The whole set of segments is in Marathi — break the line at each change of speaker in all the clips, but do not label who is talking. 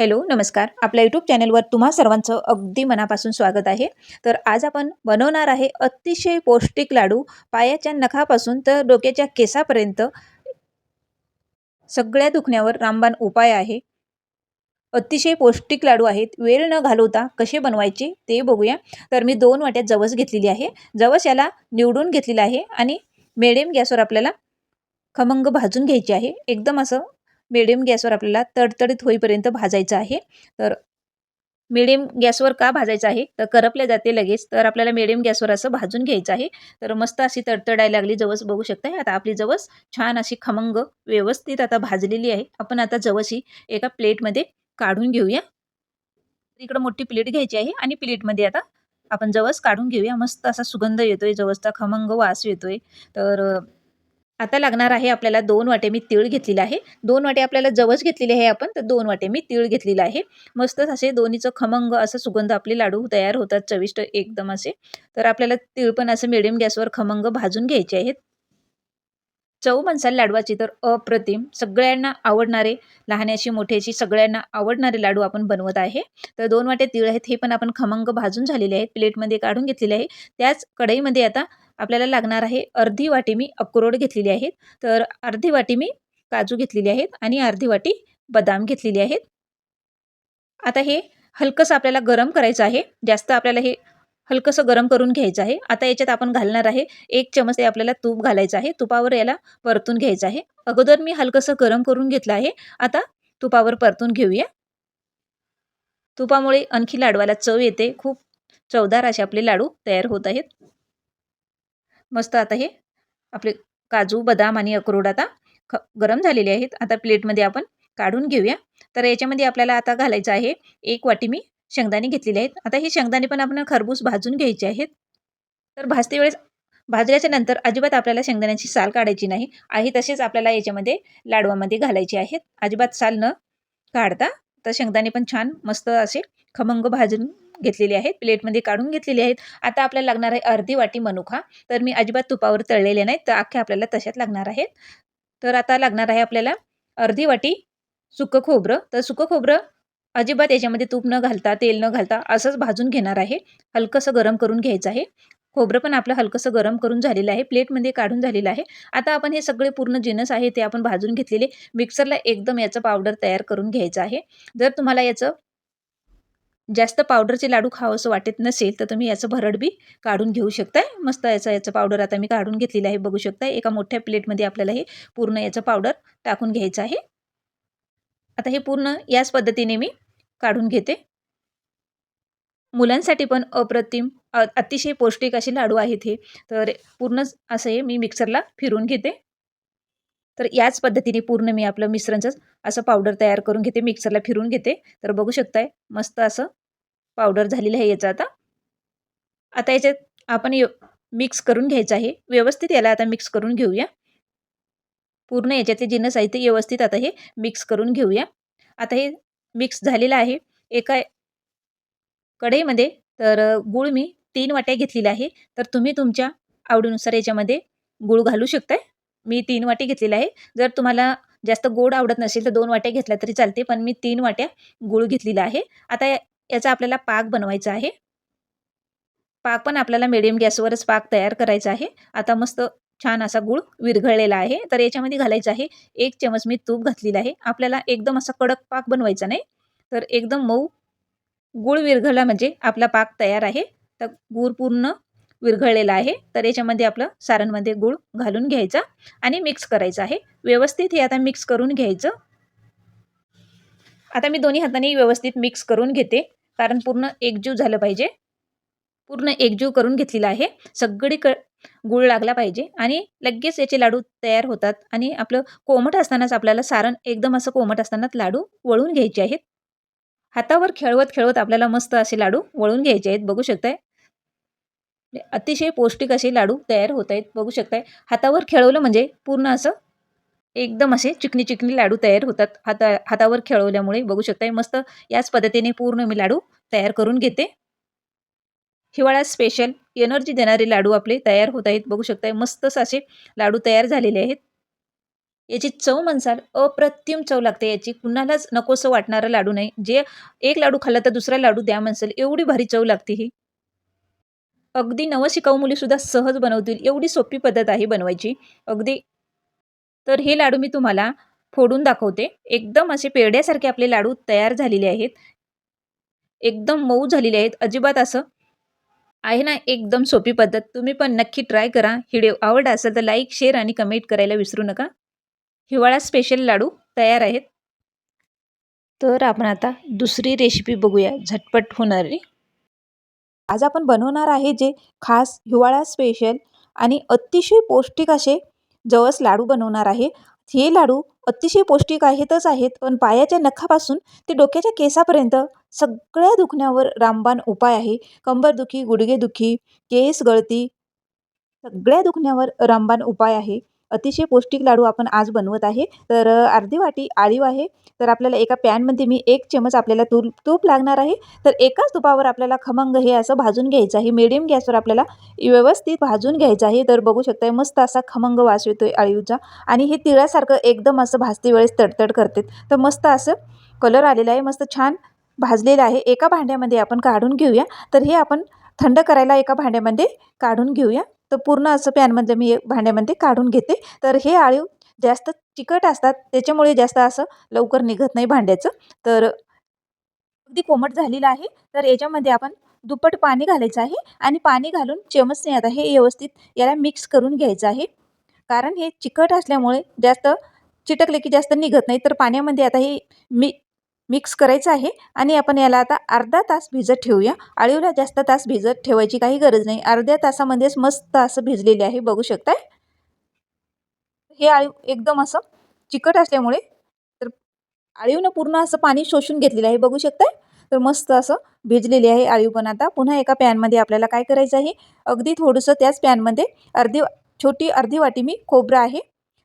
हॅलो नमस्कार. आपल्या यूट्यूब चॅनलवर तुम्हा सर्वांचं अगदी मनापासून स्वागत आहे. तर आज आपण बनवणार आहे अतिशय पौष्टिक लाडू पायाच्या नखापासून तर डोक्याच्या केसापर्यंत. सगळ्या दुखण्यावर रामबाण उपाय आहे. अतिशय पौष्टिक लाडू आहेत. वेळ न घालवता कसे बनवायचे ते बघूया. तर मी दोन वाट्यात जवस घेतलेली आहे. जवस याला निवडून घेतलेला आहे आणि मिडियम गॅसवर आपल्याला खमंग भाजून घ्यायची आहे. एकदम असं मिडियम गॅसवर आपल्याला तडतडीत होईपर्यंत भाजायचं आहे. तर मिडियम गॅसवर का भाजायचं आहे? तर करपल्या जाते लगेच. तर आपल्याला मिडियम गॅसवर असं भाजून घ्यायचं आहे. तर मस्त अशी तडतडायला लागली जवस बघू शकता आता आपली जवस छान अशी खमंग व्यवस्थित आता भाजलेली आहे. आपण आता जवस ही एका प्लेटमध्ये काढून घेऊया. इकडं मोठी प्लेट घ्यायची आहे आणि प्लेटमध्ये आता आपण जवस काढून घेऊया. मस्त असा सुगंध येतोय जवसचा खमंग वास येतोय. तर आता लागणार आहे आपल्याला दोन वाटे मी तीळ घेतलेला आहे. दोन वाटे आपल्याला जवस घेतलेले आहे आपण तर दोन वाटे मी तीळ घेतलेला आहे. मस्तच असे दोन्हीचं खमंग असं सुगंध आपले लाडू तयार होतात चविष्ट एकदम असे. तर आपल्याला तीळ पण असं मिडियम गॅसवर खमंग भाजून घ्यायचे आहेत. चव म्हणसाल लाडवाची तर अप्रतिम. सगळ्यांना आवडणारे लहान्याशी मोठ्याशी सगळ्यांना आवडणारे लाडू आपण बनवत आहे. तर दोन वाटे तीळ आहेत हे पण आपण खमंग भाजून झालेले आहेत. प्लेटमध्ये काढून घेतलेले आहे. त्याच कढईमध्ये आता आपल्याला लागणार आहे अर्धी वाटी मी अक्रोड घेतलेली आहेत. तर अर्धी वाटी मी काजू घेतलेली आहेत आणि अर्धी वाटी बदाम घेतलेली आहेत. आता हे हलकंसं आपल्याला गरम करायचं आहे. जास्त आपल्याला हे हलकंसं गरम करून घ्यायचं आहे. आता याच्यात आपण घालणार आहे एक चमच ते आपल्याला तूप घालायचं आहे. तुपावर याला परतून घ्यायचं आहे. अगोदर मी हलकंसं गरम करून घेतलं आहे. आता तुपावर परतून घेऊया. तुपामुळे आणखी लाडवाला चव येते. खूप चवदार असे आपले लाडू तयार होत आहेत. मस्त आता हे. आपले काजू बदाम आणि अक्रोड आता ख गरम झालेले आहेत. आता प्लेटमध्ये आपण काढून घेऊया. तर याच्यामध्ये आपल्याला आता घालायचं आहे एक वाटी मी शेंगदाणे घेतलेले आहेत. आता हे शेंगदाणे पण आपण खरबूस भाजून घ्यायचे आहेत. तर भाजते वेळेस भाजल्याच्या नंतर अजिबात आपल्याला शेंगदाण्याची साल काढायची नाही. आहे तसेच आपल्याला याच्यामध्ये लाडवामध्ये घालायचे आहेत. अजिबात साल न काढता तर शेंगदाणे पण छान मस्त असे खमंग भाजून घेतलेली आहेत प्लेटमध्ये काढून घेतलेली आहेत. आता आपल्याला लागणार आहे अर्धी वाटी मनुका. तर मी अजिबात तुपावर तळलेले नाहीत तर अख्ख्या आपल्याला तशात लागणार आहेत. तर आता लागणार आहे आपल्याला अर्धी वाटी सुकं खोबरं. तर सुकं खोबरं अजिबात याच्यामध्ये तूप न घालता तेल न घालता असंच भाजून घेणार आहे. हलकंसं गरम करून घ्यायचं आहे. खोबरं पण आपलं हलकंसं गरम करून झालेलं आहे प्लेटमध्ये काढून झालेलं आहे. आता आपण हे सगळे पूर्ण जिनस आहे ते आपण भाजून घेतलेले मिक्सरला एकदम याचं पावडर तयार करून घ्यायचं आहे. जर तुम्हाला याचं जास्त पावडरचे लाडू खावंसं वाटत नसेल तर तुम्ही याचं भरड बी काढून घेऊ शकताय. मस्त याचं याचं पावडर आता मी काढून घेतलेलं आहे बघू शकताय. एका मोठ्या प्लेटमध्ये आपल्याला हे पूर्ण याचं पावडर टाकून घ्यायचं आहे. आता हे पूर्ण याच पद्धतीने मी काढून घेते. मुलांसाठी पण अप्रतिम अतिशय पौष्टिक असे लाडू आहेत हे. तर पूर्ण असं हे मी मिक्सरला फिरून घेते. तर याच पद्धतीने पूर्ण मी आपलं मिश्रणचं असं पावडर तयार करून घेते मिक्सरला फिरून घेते. तर बघू शकताय मस्त असं पावडर झालेला आहे याचा आता. आता याच्यात आपण मिक्स करून घ्यायचं आहे. व्यवस्थित याला आता मिक्स करून घेऊया. पूर्ण याच्यातले जिन्नस आहे ते व्यवस्थित आता हे मिक्स करून घेऊया. आता हे मिक्स झालेलं आहे. एका कढईमध्ये तर गूळ मी तीन वाट्या घेतलेल्या आहे. तर तुम्ही तुमच्या आवडीनुसार याच्यामध्ये गूळ घालू शकताय. मी तीन वाटी घेतलेले आहे. जर तुम्हाला जास्त गोड आवडत नसेल तर दोन वाट्या घेतल्या तरी चालते. पण मी तीन वाट्या गूळ घेतलेला आहे. आता याचा आपल्याला पाक बनवायचा आहे. पाक पण आपल्याला मिडियम गॅसवरच पाक तयार करायचा आहे. आता मस्त छान असा गूळ विरघळलेला आहे. तर याच्यामध्ये घालायचं आहे. एक चमच मी तूप घातलेला आहे. आपल्याला एकदम असा कडक पाक बनवायचा नाही. तर एकदम मऊ गूळ विरघळला म्हणजे आपला पाक तयार आहे. तर गूळ पूर्ण विरघळलेला आहे. तर याच्यामध्ये आपलं सारणमध्ये गूळ घालून घ्यायचा आणि मिक्स करायचं आहे. व्यवस्थित हे आता मिक्स करून घ्यायचं. आता मी दोन्ही हाताने व्यवस्थित मिक्स करून घेते. कारण पूर्ण एकजीव झालं पाहिजे. पूर्ण एकजीव करून घेतलेला आहे. सगळी क गुळ लागला पाहिजे आणि लगेच याचे लाडू तयार होतात आणि आपलं कोमट असतानाच आपल्याला सारण एकदम असं कोमट असतानाच लाडू वळून घ्यायचे आहेत. हातावर खेळवत खेळवत आपल्याला मस्त असे लाडू वळून घ्यायचे आहेत. बघू शकताय? अतिशय पौष्टिक असे लाडू तयार होत आहेत. बघू शकताय? हातावर खेळवलं म्हणजे पूर्ण असं एकदम असे चिकनी चिकनी लाडू तयार होतात. हाता हातावर खेळवल्यामुळे बघू शकताय मस्त याच पद्धतीने पूर्ण मी लाडू तयार करून घेते. हिवाळ्यात स्पेशल एनर्जी देणारे लाडू आपले तयार होत आहेत. बघू शकताय मस्तच असे लाडू तयार झालेले आहेत. याची चव म्हणसाल अप्रतिम चव लागते याची. कुणालाच नकोसं वाटणारं लाडू नाही. जे एक लाडू खाल्ला तर दुसरा लाडू द्या म्हणसाल एवढी भारी चव लागते ही. अगदी नवशिकाऊ मुलीसुद्धा सहज बनवतील. एवढी सोपी पद्धत आहे बनवायची. अगदी तर हे लाडू मी तुम्हाला फोडून दाखवते. एकदम असे पेड्यासारखे आपले लाडू तयार झालेले आहेत. एकदम मऊ झालेले आहेत. अजिबात असं आहे ना एकदम सोपी पद्धत. तुम्ही पण नक्की ट्राय करा. व्हिडिओ आवडला असेल तर लाईक शेअर आणि कमेंट करायला विसरू नका. हिवाळा स्पेशल लाडू तयार आहेत. तर आपण आता दुसरी रेसिपी बघूया. झटपट होणारी. आज आपण बनवणार आहे जे खास हिवाळा स्पेशल आणि अतिशय पौष्टिक असे जवस लाडू बनवणार आहे. हे लाडू अतिशय पौष्टिक आहेतच आहेत पण पायाच्या नखापासून ते डोक्याच्या केसापर्यंत सगळ्या दुखण्यावर रामबाण उपाय आहे. कंबरदुखी गुडघेदुखी केस गळती सगळ्या दुखण्यावर रामबाण उपाय आहे. अतिशय पौष्टिक लाडू आपण आज बनवत आहे. तर अर्धी वाटी आळीव आहे. तर आपल्याला एका पॅनमध्ये मी एक चमच आपल्याला तूप तूप लागणार आहे. तर एकाच तुपावर आपल्याला खमंग हे असं भाजून घ्यायचं आहे. मिडियम गॅसवर आपल्याला व्यवस्थित भाजून घ्यायचं आहे. तर बघू शकताय मस्त असा खमंग वास येतो आहे अळीवचा आणि हे तिळासारखं एकदम असं भाजते वेळेस तडतड करते. तर मस्त असं कलर आलेला आहे. मस्त छान भाजलेलं आहे. एका भांड्यामध्ये आपण काढून घेऊया. तर हे आपण थंड करायला एका भांड्यामध्ये काढून घेऊया. तर पूर्ण असं पॅनमधलं मी भांड्यामध्ये काढून घेते. तर हे आळीव जास्त चिकट असतात त्याच्यामुळे जास्त असं लवकर निघत नाही भांड्याचं. तर अगदी कोमट झालेलं आहे. तर याच्यामध्ये आपण दुप्पट पाणी घालायचं आहे आणि पाणी घालून चमचने आता हे व्यवस्थित याला मिक्स करून घ्यायचं आहे. कारण हे चिकट असल्यामुळे जास्त चिटकले की जास्त निघत नाही. तर पाण्यामध्ये आता हे मी मिक्स करायचं आहे आणि आपण याला आता अर्धा तास भिजत ठेवूया. आळीवला जास्त तास भिजत ठेवायची काही गरज नाही. अर्ध्या तासामध्येच मस्त असं भिजलेले आहे. बघू शकताय? हे आळीव एकदम असं चिकट असल्यामुळे तर आळीवनं पूर्ण असं पाणी शोषून घेतलेलं आहे. बघू शकताय? तर मस्त असं भिजलेले आहे आळीव पण आता. पुन्हा एका पॅनमध्ये आपल्याला काय करायचं आहे? अगदी थोडंसं त्याच पॅनमध्ये अर्धी छोटी अर्धी वाटी मी खोबरं आहे.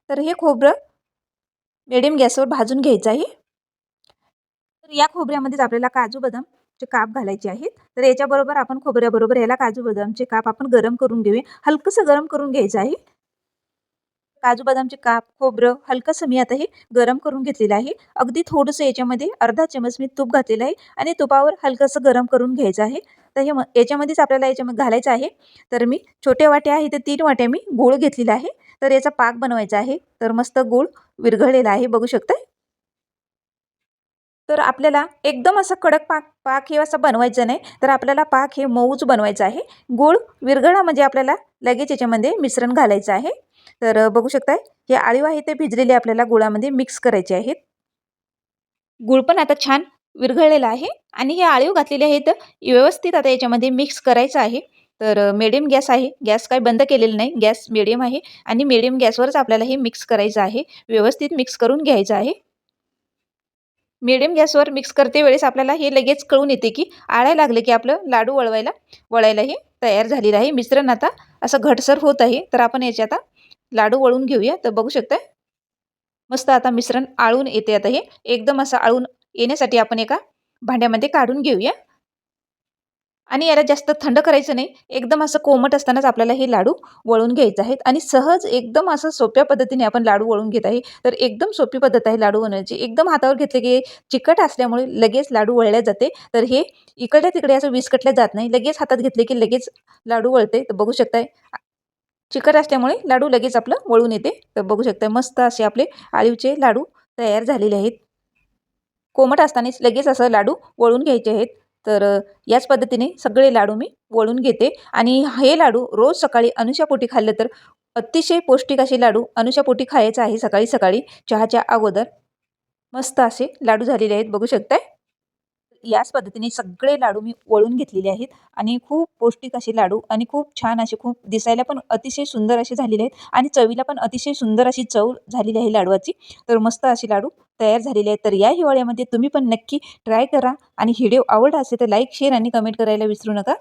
तर हे खोबरं मिडियम गॅसवर भाजून घ्यायचं आहे. तर या खोबऱ्यामध्येच आपल्याला काजू बदामचे काप घालायचे आहेत. तर याच्याबरोबर आपण खोबऱ्याबरोबर याला काजू बदामचे काप आपण गरम करून घेऊया. हलकंसं गरम करून घ्यायचं आहे. काजू बदामचे काप खोबरं हलकंसं मी आता हे गरम करून घेतलेलं आहे. अगदी थोडंसं याच्यामध्ये अर्धा चमच मी तूप घातलेलं आहे आणि तुपावर हलकंसं गरम करून घ्यायचं आहे. तर हे याच्यामध्येच आपल्याला याच्यामध्ये घालायचं आहे. तर मी छोट्या वाट्या आहे तर तीन वाट्या मी गूळ घेतलेला आहे. तर याचा पाक बनवायचा आहे. तर मस्त गूळ विरघळलेला आहे बघू शकता तर आपल्याला एकदम असं कडक पाक पाक हे असं बनवायचं नाही. तर आपल्याला पाक हे मऊच बनवायचं आहे. गूळ विरघळा म्हणजे आपल्याला लगेच याच्यामध्ये मिश्रण घालायचं आहे. तर बघू शकताय हे आळीव आहे ते भिजलेले आपल्याला गुळामध्ये मिक्स करायचे आहेत. गुळ पण आता छान विरघळलेला आहे आणि हे आळीव घातलेले आहेत. व्यवस्थित आता याच्यामध्ये मिक्स करायचं आहे. तर मिडियम गॅस आहे. गॅस काय बंद केलेलं नाही. गॅस मिडियम आहे आणि मिडियम गॅसवरच आपल्याला हे मिक्स करायचं आहे. व्यवस्थित मिक्स करून घ्यायचं आहे. मिडियम गॅसवर मिक्स करते वेळेस आपल्याला हे लगेच कळून येते की आळ्या लागले की आपलं लाडू वळवायला वळायला हे तयार झालेलं आहे. मिश्रण आता असं घटसर होत आहे. तर आपण याचे आता लाडू वळून घेऊया. तर बघू शकताय मस्त आता मिश्रण आळून येते. आता हे एकदम असं आळून येण्यासाठी आपण एका भांड्यामध्ये काढून घेऊया. आणि याला जास्त थंड करायचं नाही. एकदम असं कोमट असतानाच आपल्याला हे लाडू वळून घ्यायचे आहेत. आणि सहज एकदम असं सोप्या पद्धतीने आपण लाडू वळून घेत आहे. तर एकदम सोपी पद्धत आहे लाडू बनवायची एकदम हातावर घेतले की चिकट असल्यामुळे लगेच लाडू वळल्या जाते. तर हे इकडल्या तिकडे असं विस्कटल्या जात नाही. लगेच हातात घेतले की लगेच लाडू वळते. तर बघू शकताय चिकट असल्यामुळे लाडू लगेच आपलं वळून येते. तर बघू शकताय मस्त असे आपले आळीवचे लाडू तयार झालेले आहेत. कोमट असतानाच लगेच असं लाडू वळून घ्यायचे आहेत. तर याच पद्धतीने सगळे लाडू मी वळून घेते. आणि हे लाडू रोज सकाळी अनुशापोटी खाल्लं तर अतिशय पौष्टिक असे लाडू अनुशापोटी खायचं आहे सकाळी सकाळी. चहाच्या अगोदर मस्त असे लाडू झालेले आहेत. बघू शकताय? याच पद्धतीने सगळे लाडू मी वळून घेतलेले आहेत. आणि खूप पौष्टिक असे लाडू आणि खूप छान असे खूप दिसायला पण अतिशय सुंदर असे झालेले आहेत. आणि चवीला पण अतिशय सुंदर अशी चव झालेली आहे लाडवाची तर मस्त असे लाडू तयार झालेले आहेत. तर या हिवाळ्यामध्ये तुम्ही पण नक्की ट्राय करा. आणि व्हिडिओ आवडला असेल तर लाईक शेअर आणि कमेंट करायला विसरू नका.